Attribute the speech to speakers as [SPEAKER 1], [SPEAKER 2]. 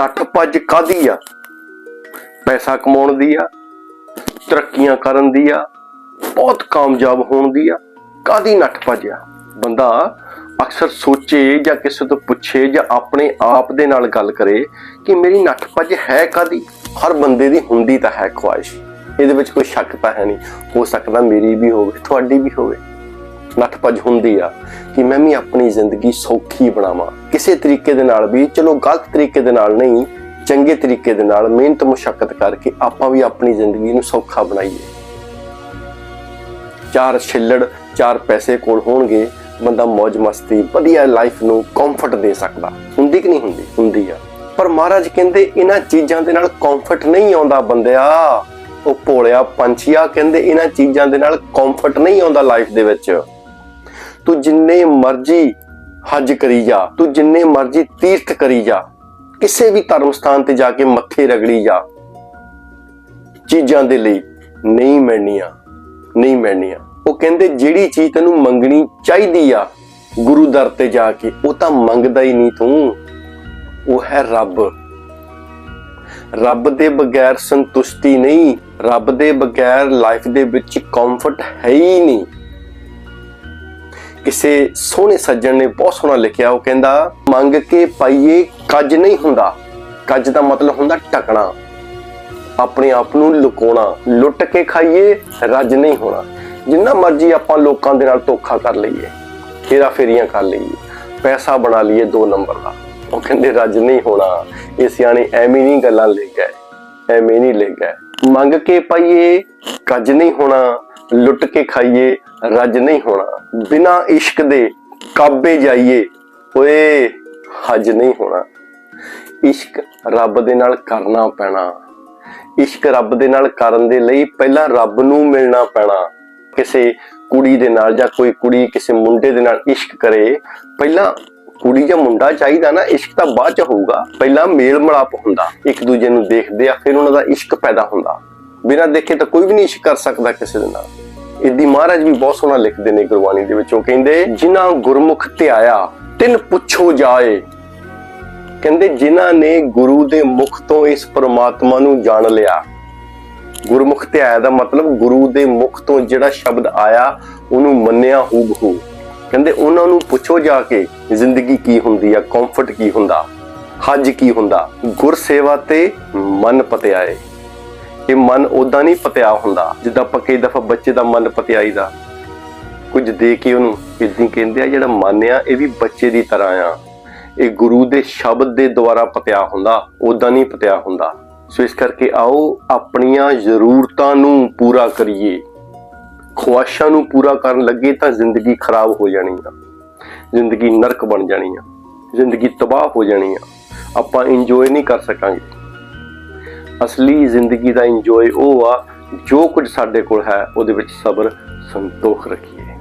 [SPEAKER 1] ਨੱਠ ਭੱਜ ਕਾਦੀ ਆ। ਪੈਸਾ ਕਮਾਉਣ ਦੀ ਆ, ਤਰੱਕੀਆਂ ਕਰਨ ਦੀ ਆ, ਬਹੁਤ ਕਾਮਯਾਬ ਹੋਣ ਦੀ ਆ। ਕਾਦੀ ਨੱਠ ਭੱਜ ਆ? ਬੰਦਾ ਅਕਸਰ ਸੋਚੇ ਜਾਂ ਕਿਸੇ ਤੋਂ ਪੁੱਛੇ ਜਾਂ ਆਪਣੇ ਆਪ ਦੇ ਨਾਲ ਗੱਲ ਕਰੇ ਕਿ ਮੇਰੀ ਨੱਠ ਭੱਜ ਹੈ ਕਾਦੀ ਹਰ ਬੰਦੇ ਦੀ ਹੁੰਦੀ ਤਾਂ ਹੈ ਖੁਆਇਸ਼। ਇਹਦੇ ਵਿੱਚ ਕੋਈ ਸ਼ੱਕ ਤਾਂ ਹੈ ਨਹੀਂ। ਹੋ ਸਕਦਾ ਮੇਰੀ ਵੀ ਹੋਵੇ, ਤੁਹਾਡੀ ਵੀ ਹੋਵੇ। ਭੱਜ ਹੁੰਦੀ ਆ ਕਿ ਮੈਂ ਵੀ ਆਪਣੀ ਜ਼ਿੰਦਗੀ ਸੌਖੀ ਬਣਾਵਾਂ। ਕਿਸੇ ਤਰੀਕੇ ਦੇ ਨਾਲ ਵੀ, ਚਲੋ ਗਲਤ ਤਰੀਕੇ ਦੇ ਨਾਲ ਨਹੀਂ, ਚੰਗੇ ਤਰੀਕੇ ਦੇ ਨਾਲ ਮਿਹਨਤ ਮੁਸ਼ਕਲ ਕਰਕੇ ਆਪਾਂ ਵੀ ਆਪਣੀ ਜ਼ਿੰਦਗੀ ਨੂੰ ਸੌਖਾ ਬਣਾਈਏ। ਚਾਰ ਛਿੱਲੜ, ਚਾਰ ਪੈਸੇ ਕੋਲ ਹੋਣਗੇ, ਬੰਦਾ ਮौज ਮਸਤੀ, ਵਧੀਆ ਲਾਈਫ ਨੂੰ ਕੰਫਰਟ ਦੇ ਸਕਦਾ। ਹੁੰਦੀ ਕਿ ਨਹੀਂ ਹੁੰਦੀ? ਹੁੰਦੀ ਆ। ਪਰ ਮਹਾਰਾਜ ਕਹਿੰਦੇ ਇਹਨਾਂ ਚੀਜ਼ਾਂ ਦੇ ਨਾਲ ਕੰਫਰਟ ਨਹੀਂ ਆਉਂਦਾ ਬੰਦਿਆ। ਉਹ ਭੋਲਿਆ ਪੰਛੀਆ ਕਹਿੰਦੇ ਇਹਨਾਂ ਚੀਜ਼ਾਂ ਦੇ ਨਾਲ ਕੰਫਰਟ ਨਹੀਂ ਆਉਂਦਾ ਲਾਈਫ ਦੇ ਵਿੱਚ। ਤੂੰ ਜਿੰਨੇ ਮਰਜ਼ੀ ਹੱਜ ਕਰੀ ਜਾ, ਤੂੰ ਜਿੰਨੇ ਮਰਜ਼ੀ ਤੀਰਥ ਕਰੀ ਜਾ, ਕਿਸੇ ਵੀ ਧਰਮ ਸਥਾਨ ਤੇ ਜਾ ਕੇ ਮੱਥੇ ਰਗੜੀ ਜਾ। ਚੀਜ਼ਾਂ ਦੇ ਲਈ ਨਹੀਂ ਮਿਲਣੀਆਂ ਨਹੀਂ ਮਿਲਣੀਆਂ। ਉਹ ਕਹਿੰਦੇ ਜਿਹੜੀ ਚੀਜ਼ ਤੈਨੂੰ ਮੰਗਣੀ ਚਾਹੀਦੀ ਆ, ਗੁਰੂ ਦਰ ਤੇ ਜਾ ਕੇ, ਉਹ ਤਾਂ ਮੰਗਦਾ ਹੀ ਨਹੀਂ ਤੂੰ। ਉਹ ਹੈ ਰੱਬ। ਰੱਬ ਦੇ ਬਗੈਰ ਸੰਤੁਸ਼ਟੀ ਨਹੀਂ, ਰੱਬ ਦੇ ਬਗੈਰ ਲਾਈਫ ਦੇ ਵਿੱਚ ਕੰਫਰਟ ਹੈ ਹੀ ਨਹੀਂ। ਕਿਸੇ ਸੋਹਣੇ ਸੱਜਣ ਨੇ ਬਹੁਤ ਸੋਹਣਾ ਲਿਖਿਆ, ਉਹ ਕਹਿੰਦਾ, ਮੰਗ ਕੇ ਪਾਈਏ ਕੱਜ ਨਹੀਂ ਹੁੰਦਾ। ਕੱਜ ਦਾ ਮਤਲਬ ਹੁੰਦਾ ਟਕਣਾ। ਆਪਣੇ ਆਪ ਨੂੰ ਲੁਕਾਉਣਾ, ਲੁੱਟ ਕੇ ਖਾਈਏ, ਰੱਜ ਨਹੀਂ ਹੋਣਾ। ਜਿੰਨਾ ਮਰਜ਼ੀ ਆਪਾਂ ਲੋਕਾਂ ਦੇ ਨਾਲ ਧੋਖਾ ਕਰ ਲਈਏ ਫੇਰਾ ਫੇਰੀਆਂ ਕਰ ਲਈਏ, ਪੈਸਾ ਬਣਾ ਲਈਏ ਦੋ ਨੰਬਰ ਦਾ। ਉਹ ਕਹਿੰਦੇ, ਰੱਜ ਨਹੀਂ ਹੋਣਾ। ਇਹ ਸਿਆਣੇ ਐਵੇਂ ਨਹੀਂ ਗੱਲਾਂ ਲੈ ਗਏ ਐਵੇਂ ਨਹੀਂ ਲੈ ਗਏ ਮੰਗ ਕੇ ਪਾਈਏ, ਕੱਜ ਨਹੀਂ ਹੋਣਾ, ਲੁੱਟ ਕੇ ਖਾਈਏ ਰੱਜ ਨਹੀਂ ਹੋਣਾ। ਬਿਨਾ ਇਸ਼ਕ ਦੇ ਕਾਬੇ ਜਾਈਏ, ਓਏ ਹੱਜ ਨਹੀਂ ਹੋਣਾ। ਇਸ਼ਕ ਰੱਬ ਦੇ ਨਾਲ ਕਰਨਾ ਪੈਣਾ। ਇਸ਼ਕ ਰੱਬ ਦੇ ਨਾਲ ਕਰਨ ਦੇ ਲਈ ਪਹਿਲਾਂ ਰੱਬ ਨੂੰ ਮਿਲਣਾ ਪੈਣਾ। ਕਿਸੇ ਕੁੜੀ ਦੇ ਨਾਲ ਜਾਂ ਕੋਈ ਕੁੜੀ ਕਿਸੇ ਮੁੰਡੇ ਦੇ ਨਾਲ ਇਸ਼ਕ ਕਰੇ, ਪਹਿਲਾਂ ਕੁੜੀ ਜਾਂ ਮੁੰਡਾ ਚਾਹੀਦਾ ਨਾ, ਇਸ਼ਕ ਤਾਂ ਬਾਅਦ ਚ ਹੋਊਗਾ। ਪਹਿਲਾਂ ਮੇਲ ਮਿਲਾਪ ਹੁੰਦਾ, ਇੱਕ ਦੂਜੇ ਨੂੰ ਦੇਖਦੇ ਆ, ਫਿਰ ਉਹਨਾਂ ਦਾ ਇਸ਼ਕ ਪੈਦਾ ਹੁੰਦਾ। ਬਿਨਾਂ ਦੇਖੇ ਤਾਂ ਕੋਈ ਵੀ ਨਹੀਂ ਇਸ਼ਕ ਕਰ ਸਕਦਾ ਕਿਸੇ ਦੇ ਨਾਲ। ਇਦੀ ਮਹਾਰਾਜ ਵੀ ਬਹੁਤ ਸੋਹਣਾ ਲਿਖਦੇ ਨੇ ਗੁਰਬਾਣੀ ਦੇ ਵਿੱਚ। ਉਹ ਕਹਿੰਦੇ, ਜਿਨ੍ਹਾਂ ਗੁਰਮੁਖ ਧਿਆਇਆ, ਤਿੰਨ ਪੁੱਛੋ ਜਾਏ। ਕਹਿੰਦੇ, ਜਿਨ੍ਹਾਂ ਨੇ ਗੁਰੂ ਦੇ ਮੁਖ ਤੋਂ ਇਸ ਪ੍ਰਮਾਤਮਾ ਨੂੰ ਜਾਣ ਲਿਆ। ਗੁਰਮੁਖ ਧਿਆਇਆ ਦਾ ਮਤਲਬ ਗੁਰੂ ਦੇ ਮੁਖ ਤੋਂ ਜਿਹੜਾ ਸ਼ਬਦ ਆਇਆ, ਉਹਨੂੰ ਮੰਨਿਆ ਹੂਬਹੂ। ਕਹਿੰਦੇ, ਉਹਨਾਂ ਨੂੰ ਪੁੱਛੋ ਜਾ ਕੇ, ਜ਼ਿੰਦਗੀ ਕੀ ਹੁੰਦੀ ਆ ਕੰਫਰਟ ਕੀ ਹੁੰਦਾ, ਹੱਜ ਕੀ ਹੁੰਦਾ ਗੁਰ ਸੇਵਾ ਤੇ ਮਨ ਪਤਿਆਏ। ਇਹ ਮਨ ਉਦਾਂ ਨਹੀਂ ਪਤਿਆ ਹੁੰਦਾ ਜਿੱਦਾਂ ਆਪਾਂ ਕਈ ਦਫਾ ਬੱਚੇ ਦਾ ਮਨ ਪਤਿਆਈ ਦਾ ਕੁਝ ਦੇ ਕੇ ਉਹਨੂੰ ਇਦਾਂ ਕਹਿੰਦੇ ਆ, ਜਿਹੜਾ ਮਨ ਆ, ਇਹ ਵੀ ਬੱਚੇ ਦੀ ਤਰ੍ਹਾਂ ਆ। ਇਹ ਗੁਰੂ ਦੇ ਸ਼ਬਦ ਦੇ ਦੁਆਰਾ ਪਤਿਆ ਹੁੰਦਾ ਉਦਾਂ ਨਹੀਂ ਪਤਿਆ ਹੁੰਦਾ। ਸੋ ਇਸ ਕਰਕੇ ਆਓ ਆਪਣੀਆਂ ਜ਼ਰੂਰਤਾਂ ਨੂੰ ਪੂਰਾ ਕਰੀਏ। ਖੁਆਇਸ਼ਾਂ ਨੂੰ ਪੂਰਾ ਕਰਨ ਲੱਗੇ ਤਾਂ ਜ਼ਿੰਦਗੀ ਖਰਾਬ ਹੋ ਜਾਣੀ ਆ। ਜ਼ਿੰਦਗੀ ਨਰਕ ਬਣ ਜਾਣੀ ਆ। ਜ਼ਿੰਦਗੀ ਤਬਾਹ ਹੋ ਜਾਣੀ ਆ। ਆਪਾਂ ਇੰਜੋਏ ਨਹੀਂ ਕਰ ਸਕਾਂਗੇ। ਅਸਲੀ ਜ਼ਿੰਦਗੀ ਦਾ ਇੰਜੋਏ ਉਹ ਆ ਜੋ ਕੁਝ ਸਾਡੇ ਕੋਲ ਹੈ, ਉਹਦੇ ਵਿੱਚ ਸਬਰ, ਸੰਤੋਖ ਰੱਖੀਏ।